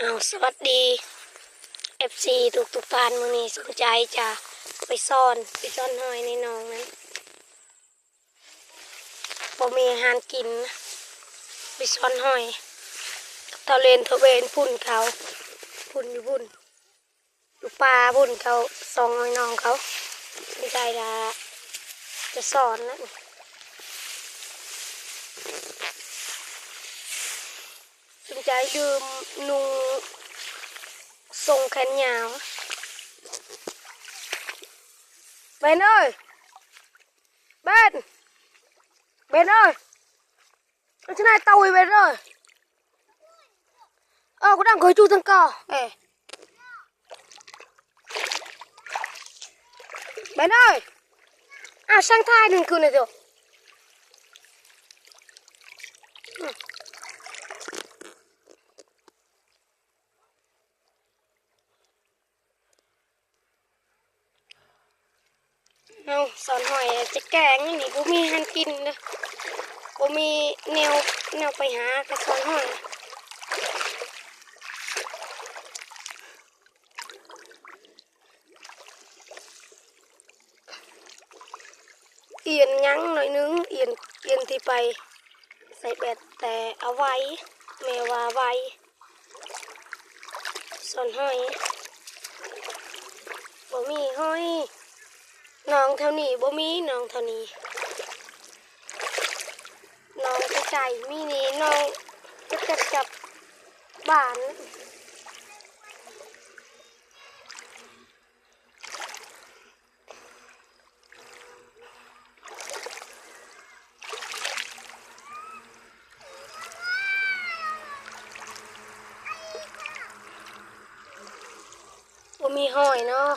เอาสวัสดี FC ทุกทุกๆท่านมือนี้สนใจจะไปซ่อนไปซ่อนหอยในหนองนั้นบ่มีอาหารกินนะไปซ่อนหอยกับทะเลนทะเวนพุ่นเขาพุ่นอยู่พุ่นอยู่ป่าพุ่นเขาซองหอยน้องเขาสนใจจะจะสอนนะ สนใจลืมนุงทรงแขนยาวเบนเอ้ยเบนเบนเอ้ยเอาชนะเตาไอ้เบนเอ้ยเออกูดังเคยจูตั้งก่อเอ้ยเบนเอ้ยอะ เอาสอนหอยจะแกงนี่นี่บ่มีหันกินเลยบ่มีแนวแนวไปหากระสอนหอยเอียนยั้งหน่อยนึงเอียนเอียนที่ไป ใส่แบตแต่เอาไว้แม่ว่าไว้สอนหอยบ่มีหอย น้องเท่านี้บ่มีน้องเท่านี้น้องไก่มีนี่น้องจะจับจับบ้านบ่มีหอยเนาะ